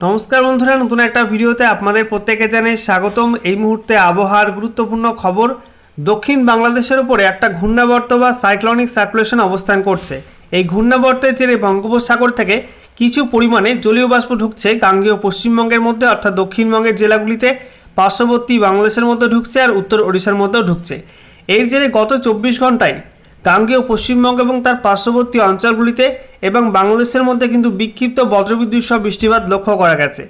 নমস্কার বন্ধুরা, নতুন একটা ভিডিওতে আপনাদের প্রত্যেকে জানাই স্বাগতম। এই মুহূর্তে আবহাওয়ার গুরুত্বপূর্ণ খবর, দক্ষিণ বাংলাদেশের উপরে একটা ঘূর্ণাবর্ত বা সাইক্লনিক সার্কুলেশন অবস্থান করছে। এই ঘূর্ণাবর্তের জেরে বঙ্গোপসাগর থেকে কিছু পরিমাণে জলীয় বাষ্প ঢুকছে। গাঙ্গেয় পশ্চিমবঙ্গের মধ্যে অর্থাৎ দক্ষিণবঙ্গের জেলাগুলিতে পার্শ্ববর্তী বাংলাদেশের মধ্যে ঢুকছে আর উত্তর ওড়িশার মধ্যেও ঢুকছে। এর জেরে গত চব্বিশ ঘন্টায় গাঙ্গেয় পশ্চিমবঙ্গ এবং তার পার্শ্ববর্তী অঞ্চলগুলিতে এবং বাংলাদেশের মধ্যে কিন্তু বিক্ষিপ্ত বজ্রবিদ্যুৎ সহ বৃষ্টিপাত লক্ষ্য করা গেছে।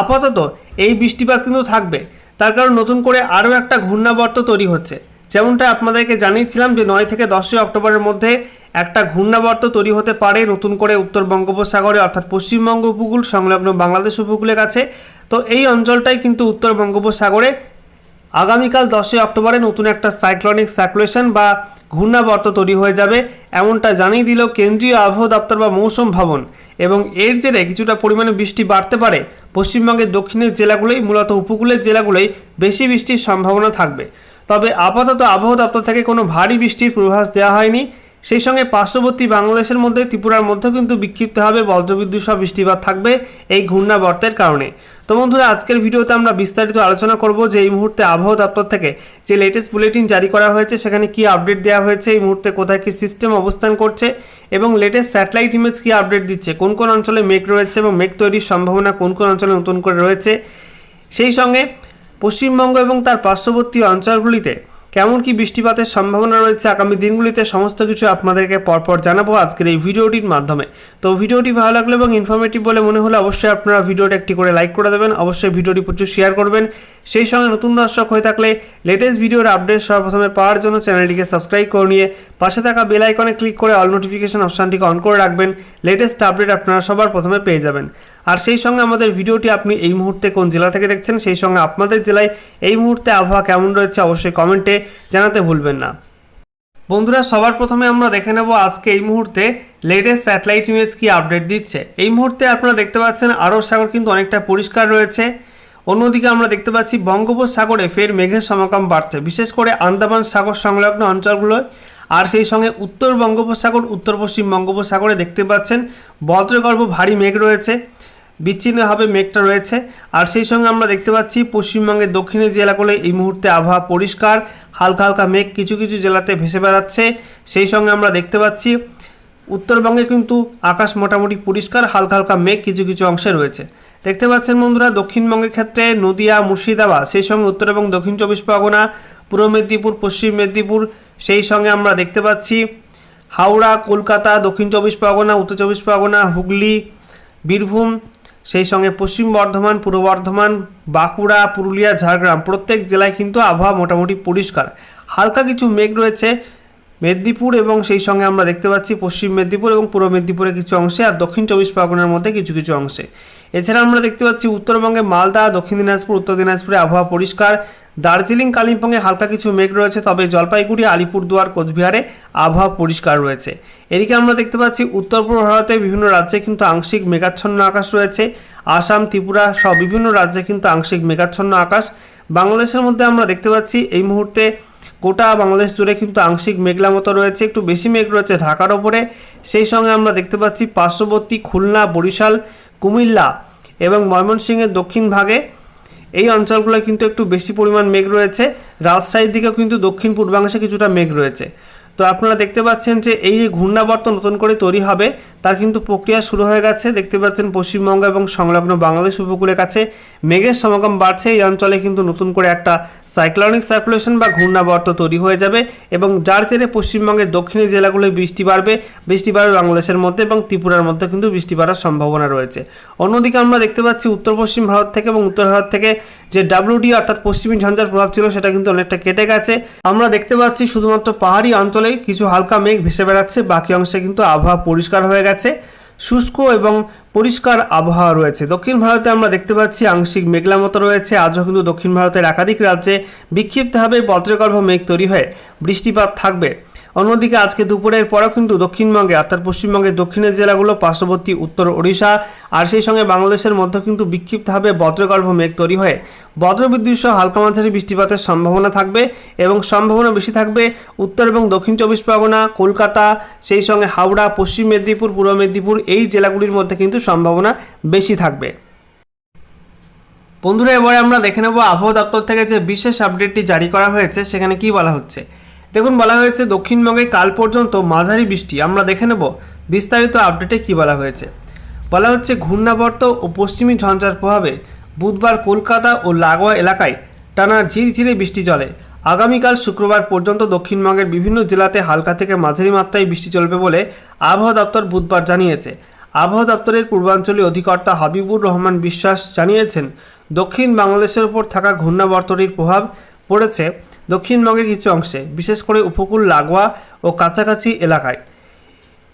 আপাতত এই বৃষ্টিপাত কিন্তু থাকবে। তার কারণ নতুন করে আরও একটা ঘূর্ণাবর্ত তৈরি হচ্ছে। যেমনটা আপনাদেরকে জানিয়েছিলাম যে নয় থেকে দশই অক্টোবরের মধ্যে একটা ঘূর্ণাবর্ত তৈরি হতে পারে নতুন করে উত্তর বঙ্গোপসাগরে অর্থাৎ পশ্চিমবঙ্গ উপকূল, সংলগ্ন বাংলাদেশ উপকূলের কাছে। তো এই অঞ্চলটাই কিন্তু উত্তর বঙ্গোপসাগরে আগামীকাল দশই অক্টোবরে নতুন একটা সাইক্লনিক সার্কুলেশন বা ঘূর্ণাবর্ত তৈরি হয়ে যাবে, এমনটা জানিয়ে দিল কেন্দ্রীয় আবহাওয়া দপ্তর বা মৌসুম ভবন। এবং এর জেরে কিছুটা পরিমাণে বৃষ্টি বাড়তে পারে। পশ্চিমবঙ্গের দক্ষিণের জেলাগুলোই, মূলত উপকূলের জেলাগুলোই বেশি বৃষ্টির সম্ভাবনা থাকবে। তবে আপাতত আবহাওয়া দপ্তর থেকে কোনো ভারী বৃষ্টির পূর্বাভাস দেওয়া হয়নি। সেই সঙ্গে পার্শ্ববর্তী বাংলাদেশের মধ্যে ত্রিপুরার মধ্যেও কিন্তু বিক্ষিপ্তভাবে বজ্রবিদ্যুৎ সহ বৃষ্টিপাত থাকবে এই ঘূর্ণাবর্তের কারণে। তো বন্ধুরা, আজকের ভিডিওতে আমরা বিস্তারিত আলোচনা করব যে এই মুহূর্তে আবহাওয়া দপ্তর থেকে যে লেটেস্ট বুলেটিন জারি করা হয়েছে, সেখানে কি আপডেট দেওয়া হয়েছে, এই মুহূর্তে কোথায় কি সিস্টেম অবস্থান করছে এবং লেটেস্ট স্যাটেলাইট ইমেজ কি আপডেট দিচ্ছে, কোন কোন অঞ্চলে মেঘ রয়েছে এবং মেঘ তৈরির সম্ভাবনা কোন কোন অঞ্চলে নতুন করে রয়েছে। সেই সঙ্গে পশ্চিমবঙ্গ এবং তার পার্শ্ববর্তী অঞ্চলগুলিতে কেমন কি বৃষ্টিপাতের সম্ভাবনা রয়েছে আগামী দিনগুলিতে, সমস্ত কিছু আপনাদেরকে পরপর জানাব আজকের এই ভিডিওটির মাধ্যমে। তো ভিডিওটি ভালো লাগল এবং ইনফরমেটিভ বলে মনে হলে অবশ্যই আপনারা ভিডিওটা একটি করে লাইক করে দেবেন, অবশ্যই ভিডিওটি প্রচুর শেয়ার করবেন। সেই সঙ্গে নতুন দর্শক হয়ে থাকলে লেটেস্ট ভিডিওর আপডেট সর্বপ্রথমে পাওয়ার জন্য চ্যানেলটিকে সাবস্ক্রাইব করে নিয়ে পাশে থাকা বেল আইকনে ক্লিক করে অল নোটিফিকেশন অপশানটিকে অন করে রাখবেন। লেটেস্ট আপডেট আপনারা সবার প্রথমে পেয়ে যাবেন। আর সেই সঙ্গে আমাদের ভিডিওটি আপনি এই মুহূর্তে কোন জেলা থেকে দেখছেন, সেই সঙ্গে আপনাদের জেলায় এই মুহূর্তে আবহাওয়া কেমন রয়েছে অবশ্যই কমেন্টে জানাতে ভুলবেন না। বন্ধুরা, সবার প্রথমে আমরা দেখে নেব আজকে এই মুহূর্তে লেটেস্ট স্যাটেলাইট ইমেজ কি আপডেট দিচ্ছে। এই মুহূর্তে আপনারা দেখতে পাচ্ছেন আরব সাগর কিন্তু অনেকটা পরিষ্কার রয়েছে। অন্যদিকে আমরা দেখতে পাচ্ছি বঙ্গোপসাগরে ফের মেঘের সমাগম বাড়ছে, বিশেষ করে আন্দামান সাগর সংলগ্ন অঞ্চলগুলোয়। আর সেই সঙ্গে উত্তর বঙ্গোপসাগর, উত্তর পশ্চিম বঙ্গোপসাগরে দেখতে পাচ্ছেন বজ্রগর্ভ ভারী মেঘ রয়েছে। বিচ্ছিন্নভাবে মেঘটা রয়েছে। আর সেই সঙ্গে আমরা দেখতে পাচ্ছি পশ্চিমবঙ্গের দক্ষিণের জেলাগুলো এই মুহূর্তে আবহাওয়া পরিষ্কার, হালকা হালকা মেঘ কিছু কিছু জেলাতে ভেসে বেড়াচ্ছে। সেই সঙ্গে আমরা দেখতে পাচ্ছি উত্তরবঙ্গে কিন্তু আকাশ মোটামুটি পরিষ্কার, হালকা হালকা মেঘ কিছু কিছু অংশে রয়েছে। দেখতে পাচ্ছেন বন্ধুরা, দক্ষিণবঙ্গের ক্ষেত্রে নদিয়া, মুর্শিদাবাদ, সেই সঙ্গে উত্তর এবং দক্ষিণ চব্বিশ পরগনা, পূর্ব মেদিনীপুর, পশ্চিম মেদিনীপুর, সেই সঙ্গে আমরা দেখতে পাচ্ছি হাওড়া, কলকাতা, দক্ষিণ চব্বিশ পরগনা, উত্তর চব্বিশ পরগনা, হুগলি, বীরভূম সেই সঙ্গে পশ্চিম বর্ধমান, পূর্ব বর্ধমান, বাঁকুড়া, পুরুলিয়া, ঝাড়গ্রাম প্রত্যেক জেলায় কিন্তু আবহাওয়া মোটামুটি পরিষ্কার। হালকা কিছু মেঘ রয়েছে মেদিনীপুর এবং সেই সঙ্গে আমরা দেখতে পাচ্ছি পশ্চিম মেদিনীপুর এবং পূর্ব মেদিনীপুরের কিছু অংশে আর দক্ষিণ চব্বিশ পরগনার মধ্যে কিছু কিছু অংশে। এছাড়া আমরা দেখতে পাচ্ছি উত্তরবঙ্গে মালদা, দক্ষিণ দিনাজপুর, উত্তর দিনাজপুরে আবহাওয়া পরিষ্কার। দার্জিলিং, কালিম্পংয়ে হালকা কিছু মেঘ রয়েছে, তবে জলপাইগুড়ি, আলিপুরদুয়ার, কোচবিহারে আবহাওয়া পরিষ্কার রয়েছে। এদিকে আমরা দেখতে পাচ্ছি, উত্তর পূর্ব ভারতের বিভিন্ন রাজ্যে কিন্তু আংশিক মেঘাচ্ছন্ন আকাশ রয়েছে। আসাম, ত্রিপুরা সব বিভিন্ন রাজ্যে কিন্তু আংশিক মেঘাচ্ছন্ন আকাশ। বাংলাদেশের মধ্যে আমরা দেখতে পাচ্ছি, এই মুহূর্তে গোটা বাংলাদেশ জুড়ে কিন্তু আংশিক মেঘলা মতো রয়েছে, একটু বেশি মেঘ রয়েছে ঢাকার ওপরে। সেই সঙ্গে আমরা দেখতে পাচ্ছি, পার্শ্ববর্তী খুলনা, বরিশাল, কুমিল্লা এবং ময়মনসিংহের দক্ষিণ ভাগে এই অঞ্চলগুলো কিন্তু একটু বেশি পরিমাণ মেঘ রয়েছে। রাজশাহীর দিকেও কিন্তু দক্ষিণ পূর্বাংশে কিছুটা মেঘ রয়েছে। তো আপনারা দেখতে পাচ্ছেন যে এই যে ঘূর্ণাবর্ত নতুন করে তৈরি হবে তার কিন্তু প্রক্রিয়া শুরু হয়ে গেছে। দেখতে পাচ্ছেন পশ্চিমবঙ্গ এবং সংলগ্ন বাংলাদেশ উপকূলের কাছে। মেঘের সমাগম বাড়ছে। এই অঞ্চলে কিন্তু নতুন করে একটা সাইক্লনিক সার্কুলেশন বা ঘূর্ণাবর্ত তৈরি হয়ে যাবে এবং যার জেরে পশ্চিমবঙ্গের দক্ষিণের জেলাগুলোয় বৃষ্টি বাড়বে। বৃষ্টি বাড়বে বাংলাদেশের মধ্যে এবং ত্রিপুরার মধ্যে কিন্তু বৃষ্টি বাড়ার সম্ভাবনা রয়েছে। অন্যদিকে আমরা দেখতে পাচ্ছি উত্তর পশ্চিম ভারত থেকে এবং উত্তর ভারত থেকে যে ডাব্লিউডি অর্থাৎ পশ্চিমী ঝঞ্ঝার প্রভাব ছিল সেটা কিন্তু অনেকটা কেটে গেছে। আমরা দেখতে পাচ্ছি শুধুমাত্র পাহাড়ি অঞ্চলেই কিছু হালকা মেঘ ভেসে বেড়াচ্ছে। বাকি অংশে কিন্তু আবহাওয়া পরিষ্কার হয়ে গেছে। শুষ্ক এবং পরিষ্কার আবহাওয়া রয়েছে। দক্ষিণ ভারতে আমরা দেখতে পাচ্ছি আংশিক মেঘলা মতো রয়েছে। আজও কিন্তু দক্ষিণ ভারতের একাধিক রাজ্যে বিক্ষিপ্তভাবে বজ্রগর্ভ মেঘ তৈরি হয়ে বৃষ্টিপাত থাকবে। অন্যদিকে আজকে দুপুরের পরও কিন্তু দক্ষিণবঙ্গে অর্থাৎ পশ্চিমবঙ্গের দক্ষিণের জেলাগুলো পার্শ্ববর্তী উত্তর ওড়িশা আর সেই সঙ্গে বাংলাদেশের মধ্যে কিন্তু বিক্ষিপ্তভাবে বজ্রগর্ভ মেঘ তৈরি হয়ে বজ্রবিদ্যুৎ সহ হালকা মাঝারি বৃষ্টিপাতের সম্ভাবনা থাকবে এবং সম্ভাবনা বেশি থাকবে উত্তর এবং দক্ষিণ চব্বিশ পরগনা, কলকাতা, সেই সঙ্গে হাওড়া, পশ্চিম মেদিনীপুর, পূর্ব মেদিনীপুর এই জেলাগুলির মধ্যে কিন্তু সম্ভাবনা বেশি থাকবে। বন্ধুরা, এবারে আমরা দেখে নেব আবহাওয়া দপ্তর থেকে যে বিশেষ আপডেটটি জারি করা হয়েছে, সেখানে কি বলা হচ্ছে। দেখুন, বলা হয়েছে দক্ষিণবঙ্গে কাল পর্যন্ত মাঝারি বৃষ্টি। আমরা দেখে নেব বিস্তারিত আপডেটে কি বলা হয়েছে। বলা হচ্ছে, ঘূর্ণাবর্ত ও পশ্চিমী ঝঞ্ঝার প্রভাবে বুধবার কলকাতা ও লাগোয়া এলাকায় টানা ঝিরঝিরে বৃষ্টি চলে। আগামীকাল শুক্রবার পর্যন্ত দক্ষিণবঙ্গের বিভিন্ন জেলাতে হালকা থেকে মাঝারি মাত্রায় বৃষ্টি চলবে বলে আবহাওয়া দপ্তর বুধবার জানিয়েছে। আবহাওয়া দপ্তরের পূর্বাঞ্চলীয় অধিকর্তা হাবিবুর রহমান বিশ্বাস জানিয়েছেন, দক্ষিণ বাংলাদেশের উপর থাকা ঘূর্ণাবর্তটির প্রভাব পড়েছে দক্ষিণবঙ্গের কিছু অংশে, বিশেষ করে উপকূল লাগোয়া ও কাছাকাছি এলাকায়।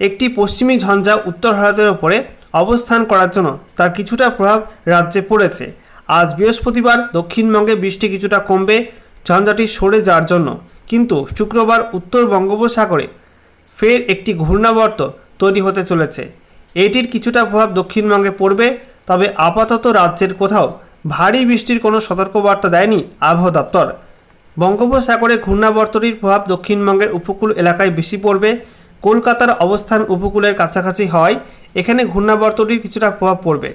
একটি পশ্চিমী ঝঞ্ঝা উত্তর ভারতের ওপরে অবস্থান করার জন্য তার কিছুটা প্রভাব রাজ্যে পড়েছে। আজ বৃহস্পতিবার দক্ষিণবঙ্গে বৃষ্টি কিছুটা কমবে, ঝঞ্ঝাটি সরে যাওয়ার জন্য। কিন্তু শুক্রবার উত্তর বঙ্গোপসাগরে ফের একটি ঘূর্ণাবর্ত তৈরি হতে চলেছে। এটির কিছুটা প্রভাব দক্ষিণবঙ্গে পড়বে, তবে আপাতত রাজ্যের কোথাও ভারী বৃষ্টির কোনো সতর্কবার্তা দেয়নি আবহাওয়া দপ্তর। বঙ্গোপসাগরে ঘূর্ণাবর্তটির প্রভাব দক্ষিণবঙ্গের উপকূল এলাকায় বেশি পড়বে। কলকাতার অবস্থান উপকূলের কাছাকাছি হয়। এখানে ঘূর্ণাবর্তটির কিছুটা প্রভাব পড়বে।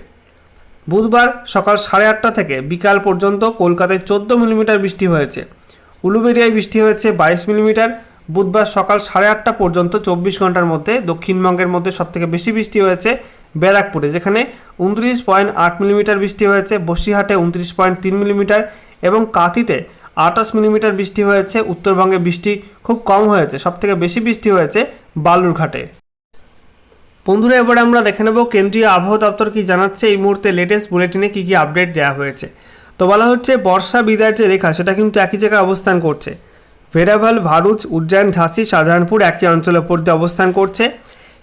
বুধবার সকাল সাড়ে আটটা থেকে বিকাল পর্যন্ত কলকাতায় চোদ্দ মিলিমিটার বৃষ্টি হয়েছে। উলুবেরিয়ায় বৃষ্টি হয়েছে বাইশ মিলিমিটার। বুধবার সকাল সাড়ে আটটা পর্যন্ত চব্বিশ ঘণ্টার মধ্যে দক্ষিণবঙ্গের মধ্যে সবথেকে বেশি বৃষ্টি হয়েছে ব্যারাকপুরে, যেখানে উনত্রিশ পয়েন্ট আট মিলিমিটার বৃষ্টি হয়েছে বসিরহাটে উনত্রিশ পয়েন্ট তিন মিলিমিটার এবং কাঁথিতে আটাশ মিলিমিটার বৃষ্টি হয়েছে, উত্তরবঙ্গে বৃষ্টি খুব কম হয়েছে, সবথেকে বেশি বৃষ্টি হয়েছে বালুরঘাটে বন্ধুরা, এবারে আমরা দেখে নেব কেন্দ্রীয় আবহাওয়া দপ্তর কি জানাচ্ছে এই মুহূর্তে লেটেস্ট বুলেটিনে কী কী আপডেট দেওয়া হয়েছে। তো বলা হচ্ছে, বর্ষা বিদায়ের যে রেখা, সেটা কিন্তু একই জায়গায় অবস্থান করছে। ভেরাভাল, ভারুচ, উজ্জয়ন, ঝাঁসি, শাহজাহানপুর একই অঞ্চলের উপর দিয়ে অবস্থান করছে।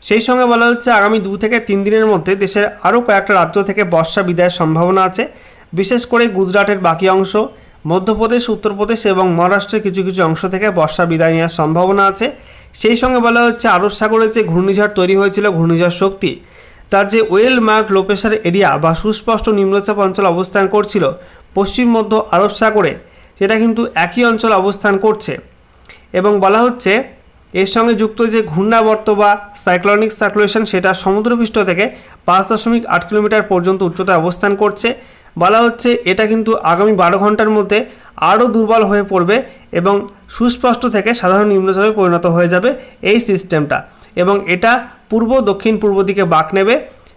সেই সঙ্গে বলা হচ্ছে, আগামী দু থেকে তিন দিনের মধ্যে দেশের আরও কয়েকটা রাজ্য থেকে বর্ষা বিদায়ের সম্ভাবনা আছে। বিশেষ করে গুজরাটের বাকি অংশ মধ্যপ্রদেশ, উত্তরপ্রদেশ এবং মহারাষ্ট্রের কিছু কিছু অংশ থেকে বর্ষা বিদায় নেওয়ার সম্ভাবনা আছে। সেই সঙ্গে বলা হচ্ছে, আরব সাগরের যে ঘূর্ণিঝড় তৈরি হয়েছিল, ঘূর্ণিঝড় শক্তি, তার যে ওয়েল মার্ক লোপেশার এরিয়া বা সুস্পষ্ট নিম্নচাপ অঞ্চল অবস্থান করছিল, পশ্চিম, মধ্য আরব সাগরে, সেটা কিন্তু একই অঞ্চল অবস্থান করছে। এবং বলা হচ্ছে, এর সঙ্গে যুক্ত যে ঘূর্ণাবর্ত বা সাইক্লনিক সার্কুলেশন, সেটা সমুদ্রপৃষ্ঠ থেকে পাঁচ দশমিক আট কিলোমিটার পর্যন্ত উচ্চতায় অবস্থান করছে। বলা হচ্ছে এটা কিন্তু আগামী বারো ঘণ্টার মধ্যে আরও দুর্বল হয়ে পড়বে এবং সুস্পষ্ট থেকে সাধারণ নিম্নচাপে পরিণত হয়ে যাবে এই সিস্টেমটা এবং এটা পূর্ব, দক্ষিণ, পূর্ব দিকে বাঁক নেবে,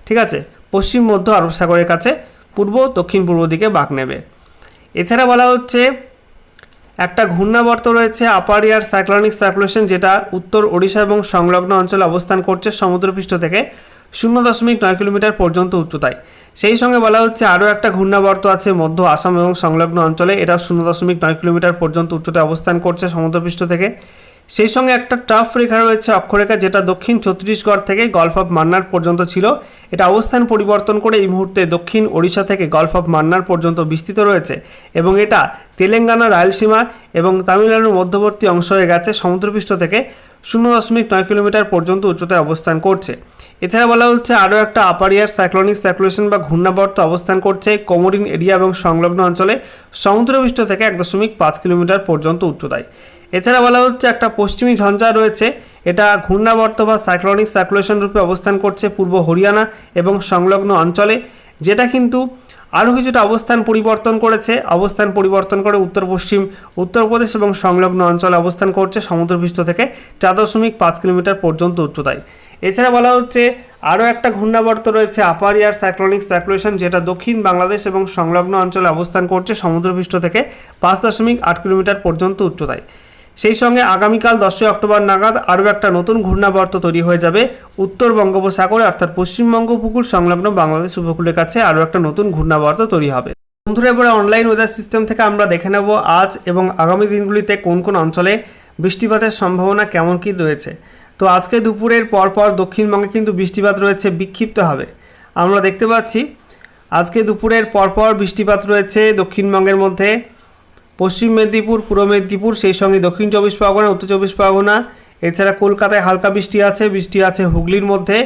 ঠিক আছে? পশ্চিম, মধ্য, আরব সাগরের কাছে পূর্ব, দক্ষিণ, পূর্ব দিকে বাঁক নেবে। এছাড়া বলা হচ্ছে একটা ঘূর্ণাবর্ত রয়েছে, আপার ইয়ার সাইক্লনিক সার্কুলেশন, যেটা উত্তর ওড়িশা এবং সংলগ্ন অঞ্চলে অবস্থান করছে সমুদ্রপৃষ্ঠ থেকে। শূন্য দশমিক নয় কিলোমিটার পর্যন্ত উচ্চতায়। সেই সঙ্গে বলা হচ্ছে আরও একটা ঘূর্ণাবর্ত আছে মধ্য আসাম এবং সংলগ্ন অঞ্চলে। এটা শূন্য দশমিক নয় কিলোমিটার পর্যন্ত উচ্চতায় অবস্থান করছে সমুদ্রপৃষ্ঠ থেকে। সেই সঙ্গে একটা টাফ রেখা রয়েছে অক্ষরেখা, যেটা দক্ষিণ ছত্তিশগড় থেকে গল্ফ অফ মান্নার পর্যন্ত ছিল। এটা অবস্থান পরিবর্তন করে এই মুহূর্তে দক্ষিণ ওড়িশা থেকে গল্ফ অফ মান্নার পর্যন্ত বিস্তৃত রয়েছে এবং এটা তেলেঙ্গানা রায়লসীমা এবং তামিলনাড়ুর মধ্যবর্তী অংশ হয়ে গেছে সমুদ্রপৃষ্ঠ থেকে। শূন্য দশমিক নয় কিলোমিটার পর্যন্ত উচ্চতায় অবস্থান করছে। এছাড়া বলা হচ্ছে আরও একটা আপার ইয়ার সাইক্লনিক সার্কুলেশন বা ঘূর্ণাবর্ত অবস্থান করছে কোমোরিন এরিয়া এবং সংলগ্ন অঞ্চলে সমুদ্রপৃষ্ঠ থেকে এক দশমিক পাঁচ কিলোমিটার পর্যন্ত উচ্চতায়। এছাড়া বলা হচ্ছে একটা পশ্চিমী ঝঞ্ঝা রয়েছে। এটা ঘূর্ণাবর্ত বা সাইক্লোনিক সার্কুলেশন রূপে অবস্থান করছে পূর্ব হরিয়ানা এবং সংলগ্ন অঞ্চলে। যেটা কিন্তু আরও কিছুটা অবস্থান পরিবর্তন করেছে, অবস্থান পরিবর্তন করে উত্তর পশ্চিম উত্তরপ্রদেশ এবং সংলগ্ন অঞ্চলে অবস্থান করছে সমুদ্রপৃষ্ঠ থেকে চার দশমিক পাঁচ কিলোমিটার পর্যন্ত উচ্চতায়। এছাড়া বলা হচ্ছে আরও একটা ঘূর্ণাবর্ত রয়েছে আপার ইয়ার সাইক্লনিক সার্কুলেশন, যেটা দক্ষিণ বাংলাদেশ এবং সংলগ্ন অঞ্চলে অবস্থান করছে সমুদ্রপৃষ্ঠ থেকে পাঁচ দশমিক আট কিলোমিটার পর্যন্ত উচ্চতায়। সেই সঙ্গে আগামীকাল দশই অক্টোবর নাগাদ আরও একটা নতুন ঘূর্ণাবর্ত তৈরি হয়ে যাবে উত্তর বঙ্গোপসাগরে, অর্থাৎ পশ্চিমবঙ্গ উপকূল সংলগ্ন বাংলাদেশ উপকূলের কাছে আরও একটা নতুন ঘূর্ণাবর্ত তৈরি হবে। বন্ধুরা, এবারে অনলাইন ওয়েদার সিস্টেম থেকে আমরা দেখে নেব আজ এবং আগামী দিনগুলিতে কোন কোন অঞ্চলে বৃষ্টিপাতের সম্ভাবনা কেমন কী রয়েছে। তো আজকে দুপুরের পরপর দক্ষিণবঙ্গে কিন্তু বৃষ্টিপাত রয়েছে, বিক্ষিপ্ত হবে। আমরা দেখতে পাচ্ছি, আজকে দুপুরের পরপর বৃষ্টিপাত রয়েছে দক্ষিণবঙ্গের মধ্যে। পশ্চিম মেদিনীপুর, পূর্ব মেদিনীপুর, সেই সঙ্গে দক্ষিণ চব্বিশ পরগনা, উত্তর চব্বিশ পরগনা, এছাড়া কলকাতায় হালকা বৃষ্টি আছে বৃষ্টি আছে হুগলির মধ্যে,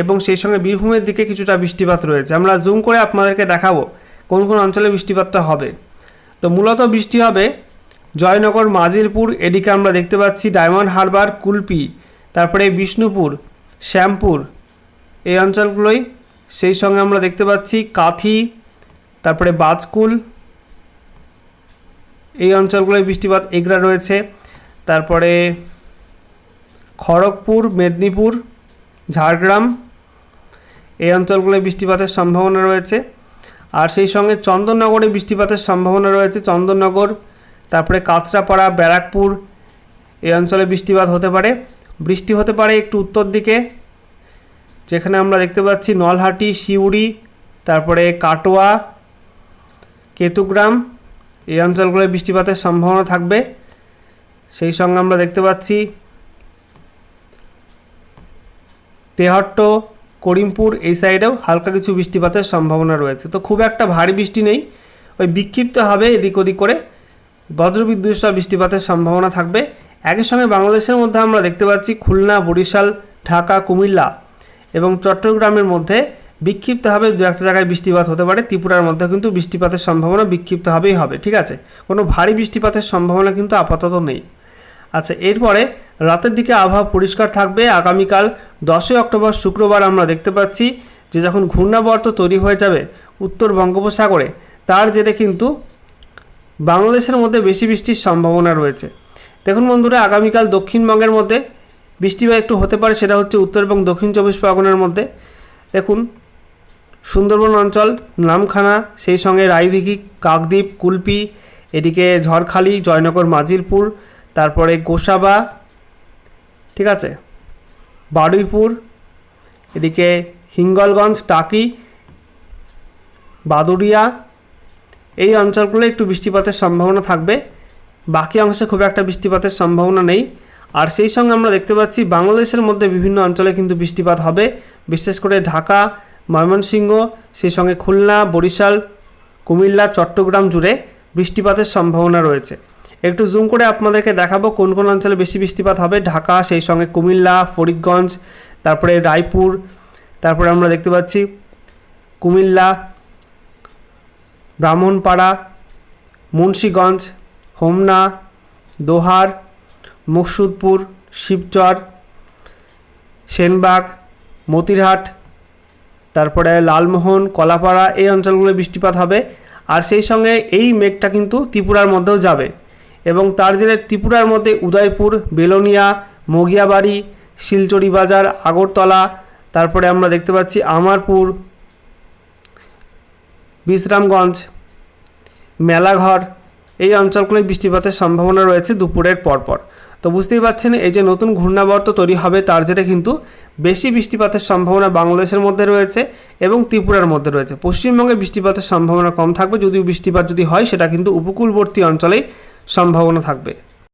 এবং সেই সঙ্গে বীরভূমের দিকে কিছুটা বৃষ্টিপাত রয়েছে। আমরা জুম করে আপনাদেরকে দেখাবো কোন কোন অঞ্চলে বৃষ্টিপাতটা হবে। তো মূলত বৃষ্টি হবে জয়নগর, মাজিলপুর, এদিকে আমরা দেখতে পাচ্ছি ডায়মন্ড হারবার, কুলপি, তারপরে বিষ্ণুপুর, শ্যামপুর এই অঞ্চলগুলোই। সেই সঙ্গে আমরা দেখতে পাচ্ছি কাথি, তারপরে বাজকুল অঞ্চলগুলোয় বৃষ্টিপাত এগরা রয়েছে। তারপরে খড়গপুর, মেদিনীপুর, ঝাড়গ্রাম, এই অঞ্চলগুলোয় বৃষ্টিপাতের সম্ভাবনা রয়েছে। আর সেই সঙ্গে চন্দননগরে বৃষ্টিপাতের সম্ভাবনা রয়েছে। চন্দননগর, তারপরে কাঁচরাপাড়া, ব্যারাকপুর, এই অঞ্চলে বৃষ্টিপাত হতে পারে। বৃষ্টি হতে পারে একটু উত্তর দিকে, যেখানে আমরা দেখতে পাচ্ছি নলহাটি, সিউড়ি, তারপরে কাটোয়া, কেতুগ্রাম এই অঞ্চলগুলোয় বৃষ্টিপাতের সম্ভাবনা থাকবে। সেই সঙ্গে আমরা দেখতে পাচ্ছি তেহট্ট, করিমপুর এই সাইডেও হালকা কিছু বৃষ্টিপাতের সম্ভাবনা রয়েছে। তো খুব একটা ভারী বৃষ্টি নেই। ওই বিক্ষিপ্ত হবে এদিক ওদিক করে। বজ্রবিদ্যুৎ সহ বৃষ্টিপাতের সম্ভাবনা থাকবে। একই সঙ্গে বাংলাদেশের মধ্যে আমরা দেখতে পাচ্ছি খুলনা, বরিশাল, ঢাকা, কুমিল্লা এবং চট্টগ্রামের মধ্যে বিক্ষিপ্তভাবে দু একটা জায়গায় বৃষ্টিপাত হতে পারে, ত্রিপুরার মধ্যে কিন্তু বৃষ্টিপাতের সম্ভাবনা বিক্ষিপ্তভাবেই হবে, ঠিক আছে? কোনো ভারী বৃষ্টিপাতের সম্ভাবনা কিন্তু আপাতত নেই। আচ্ছা এরপরে রাতের দিকে আবহাওয়া পরিষ্কার থাকবে। আগামীকাল দশই অক্টোবর শুক্রবার আমরা দেখতে পাচ্ছি যে যখন ঘূর্ণাবর্ত তৈরি হয়ে যাবে উত্তর বঙ্গোপসাগরে, তার জেরে কিন্তু বাংলাদেশের মধ্যে বেশি বৃষ্টির সম্ভাবনা রয়েছে। দেখুন বন্ধুরা, আগামীকাল দক্ষিণবঙ্গের মধ্যে বৃষ্টিপাত একটু হতে পারে, সেটা হচ্ছে উত্তর এবং দক্ষিণ চব্বিশ পরগনার মধ্যে। দেখুন সুন্দরবন অঞ্চল, নামখানা, সেই সঙ্গে রায়দিঘি, কাকদ্বীপ, কুলপি, এদিকে ঝড়খালি, জয়নগর, মাজিলপুর, তারপরে গোসাবা, ঠিক আছে? বারুইপুর, এদিকে হিঙ্গলগঞ্জ, টাকি, বাদুড়িয়া, এই অঞ্চলগুলো একটু বৃষ্টিপাতের সম্ভাবনা থাকবে। বাকি অংশে খুব একটা বৃষ্টিপাতের সম্ভাবনা নেই। আর সেই সঙ্গে আমরা দেখতে পাচ্ছি, বাংলাদেশের মধ্যে বিভিন্ন অঞ্চলে কিন্তু বৃষ্টিপাত হবে। বিশেষ করে ঢাকা ময়মনসিংহ, সেই সঙ্গে খুলনা, বরিশাল, কুমিল্লা, চট্টগ্রাম জুড়ে বৃষ্টিপাতের সম্ভাবনা রয়েছে। একটু জুম করে আপনাদেরকে দেখাবো কোন কোন অঞ্চলে বেশি বৃষ্টিপাত হবে। ঢাকা, সেই সঙ্গে কুমিল্লা, ফরিদগঞ্জ, তারপরে রায়পুর, তারপরে আমরা দেখতে পাচ্ছি কুমিল্লা, ব্রাহ্মণপাড়া, মুন্সীগঞ্জ, হোমনা, দোহার, মুকসুদপুর, শিবচর, সেনবাগ, মতিরহাট তারপরে লালমোহন, কলাপাড়া এই অঞ্চলগুলো বৃষ্টিপাত হবে। আর সেই সঙ্গে এই মেঘটা কিন্তু ত্রিপুরার মধ্যেও যাবে। এবং তার জেরে ত্রিপুরার মধ্যে উদয়পুর, বেলোনিয়া, মগিয়াবাড়ি শিলচড়ি বাজার, আগরতলা, তারপরে আমরা দেখতে পাচ্ছি আমারপুর, বিশ্রামগঞ্জ, মেলাঘর, এই অঞ্চলগুলোয় বৃষ্টিপাতের সম্ভাবনা রয়েছে দুপুরের পরপর। তো বুঝতেই পারছেন, এই যে নতুন ঘূর্ণাবর্ত তৈরি হবে, তার যেটা কিন্তু বেশি বৃষ্টিপাতের সম্ভাবনা বাংলাদেশের মধ্যে রয়েছে এবং ত্রিপুরার মধ্যে রয়েছে। পশ্চিমবঙ্গে বৃষ্টিপাতের সম্ভাবনা কম থাকবে, যদিও বৃষ্টিপাত যদি হয়, সেটা কিন্তু উপকূলবর্তী অঞ্চলেই সম্ভাবনা থাকবে।